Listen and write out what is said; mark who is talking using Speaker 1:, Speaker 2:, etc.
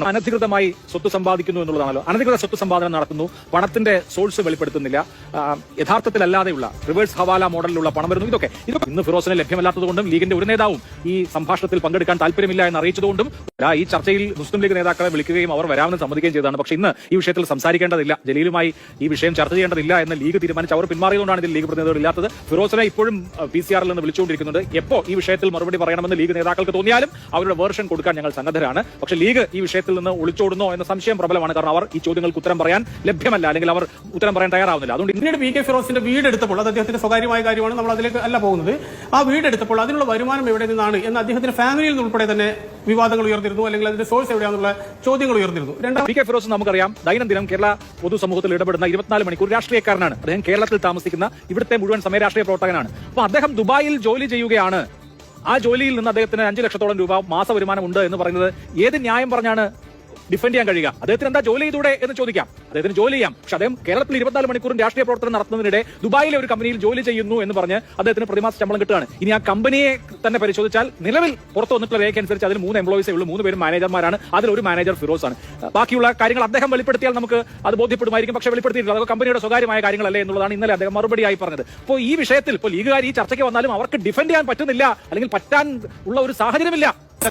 Speaker 1: അനധികൃതമായി സ്വത്ത് സമ്പാദിക്കുന്നു എന്നുള്ളതാണല്ലോ. അനധികൃത സ്വത്ത് സമ്പാദനം നടത്തുന്നു. പണത്തിന്റെ സോഴ്സ് വെളിപ്പെടുത്തുന്നില്ല. യഥാർത്ഥത്തിലല്ലാതെയുള്ള റിവേഴ്സ് ഹവാല മോഡലിലുള്ള പണം വരുന്നു. ഇതൊക്കെ ഇതൊക്കെ ഇന്ന് ഫിറോസിന് ലഭ്യമല്ലാത്തതുകൊണ്ടും ലീഗിന്റെ ഒരു നേതാവും ഈ സംഭാഷണത്തിൽ പങ്കെടുക്കാൻ താല്പര്യമില്ല എന്ന് അറിയിച്ചതുകൊണ്ടും ഈ ചർച്ചയിൽ മുസ്ലിം ലീഗ് നേതാക്കളെ വിളിക്കുകയും അവർ വരാമെന്ന് സമ്മതിക്കുകയും ചെയ്തതാണ്. പക്ഷേ ഇന്ന് ഈ വിഷയത്തിൽ സംസാരിക്കേണ്ടതില്ല. ജലീലുമായി ഈ വിഷയം ചർച്ച ചെയ്യേണ്ടതില്ല എന്ന് ലീഗ് തീരുമാനിച്ച് അവർ പിന്മാറിയതുകൊണ്ടാണ് ഇതിൽ ലീഗ് പ്രതിനിധികൾ ഇല്ലാത്തത്. ഫിറോസിനെ ഇപ്പോഴും പി സി ആറിൽ നിന്ന് വിളിച്ചുകൊണ്ടിരിക്കുന്നുണ്ട്. എപ്പോ ഈ വിഷയത്തിൽ മറുപടി പറയണമെന്ന് ലീഗ് നേതാക്കൾക്ക് തോന്നിയാലും അവരുടെ വേർഷൻ കൊടുക്കാൻ ഞങ്ങൾ സന്നദ്ധരാണ്. പക്ഷേ ലീഗ് ഈ വിഷയത്തിൽ നിന്ന് ഒളിച്ചോടുന്നോ എന്ന സംശയം പ്രബലമാണ്. കാരണം അവർ ഈ ചോദ്യങ്ങൾക്ക് ഉത്തരം പറയാൻ ലഭ്യമല്ല. അല്ലെങ്കിൽ അവർ ഉത്തരം പറയാൻ തയ്യാറാവുന്നില്ല. അതുകൊണ്ട്
Speaker 2: പിന്നീട് വി കെ ഫിറോസിന്റെ വീട് എടുത്തപ്പോൾ അത് അദ്ദേഹത്തിന്റെ സ്വകാര്യമായ കാര്യമാണ്. നമ്മൾ അതിലേക്ക് അല്ല പോകുന്നത്. ആ വീട് എടുത്തപ്പോൾ അതിനുള്ള വരുമാനം എവിടെ നിന്നാണ് എന്ന് അദ്ദേഹത്തിന്റെ ഫാമിലിയിൽ നിന്ന് ഉൾപ്പെടെ തന്നെ വിവാദങ്ങൾ ഉയർന്നിരുന്നു അല്ലെങ്കിൽ അതിന്റെ സോഴ്സ് എവിടെയാണെന്നുള്ള ചോദ്യങ്ങൾ ഉയർന്നിരുന്നു. രണ്ടാം
Speaker 1: പി കെ ഫിറോസ് നമുക്കറിയാം ദൈനംദിനം കേരള പൊതുസമൂഹത്തിൽ ഇടപെടുന്ന ഇരുപത്തിനാല് മണിക്കൂർ രാഷ്ട്രീയക്കാരനാണ്. അദ്ദേഹം കേരളത്തിൽ താമസിക്കുന്ന ഇവിടുത്തെ മുഴുവൻ സമയ രാഷ്ട്രീയ പ്രവർത്തകനാണ്. അപ്പൊ അദ്ദേഹം ദുബായിൽ ജോലി ചെയ്യുകയാണ്. ആ ജോലിയിൽ നിന്ന് അദ്ദേഹത്തിന് അഞ്ചു ലക്ഷത്തോളം രൂപ മാസ വരുമാനം ഉണ്ട് എന്ന് പറയുന്നത് ഏത് ന്യായം പറഞ്ഞാണ്? ഡിഫെൻഡ് ചെയ്യാൻ കഴിയുക. അദ്ദേഹത്തിന് എന്താ ജോലി ചെയ്തൂടെ എന്ന് ചോദിക്കാം. അദ്ദേഹത്തിന് ജോലി ചെയ്യാം. പക്ഷെ അദ്ദേഹം കേരളത്തിൽ ഇരുപത്തിനാല് മണിക്കൂറും രാഷ്ട്രീയ പ്രവർത്തനം നടത്തുന്നതിനിടെ ദുബായിലെ ഒരു കമ്പനിയിൽ ജോലി ചെയ്യുന്നു എന്ന് പറഞ്ഞ് അദ്ദേഹത്തിന് പ്രതിമാസ ശമ്പളം കിട്ടുകയാണ്. ഇനി ആ കമ്പനിയെ തന്നെ പരിശോധിച്ചാൽ നിലവിൽ പുറത്തു വന്നിട്ടുള്ള രേഖ അനുസരിച്ച് അതിൽ മൂന്ന് എംപ്ലോയീസേ ഉള്ളൂ. മൂന്ന് പേരും മാനേജർമാരാണ് അതിൽ ഒരു മാനേജർ ഫിറോസ് ആണ്. ബാക്കിയുള്ള കാര്യങ്ങൾ അദ്ദേഹം വെളിപ്പെടുത്തിയാൽ നമുക്ക് അത് ബോധ്യപ്പെടുമായിരിക്കും. പക്ഷേ വെളിപ്പെടുത്തിയിട്ടില്ല. അതൊക്കെ കമ്പനിയുടെ സ്വകാര്യമായ കാര്യങ്ങളല്ലേ എന്നുള്ളതാണ് ഇന്നലെ അദ്ദേഹം മറുപടിയായി പറഞ്ഞത്. അപ്പോൾ ഈ വിഷയത്തിൽ ഇപ്പോൾ ലീഗുകാർ ഈ ചർച്ചയ്ക്ക് വന്നാലും അവർക്ക് ഡിഫെൻഡ് ചെയ്യാൻ പറ്റുന്നില്ല. അല്ലെങ്കിൽ പറ്റാൻ ഉള്ള ഒരു സാഹചര്യമില്ല.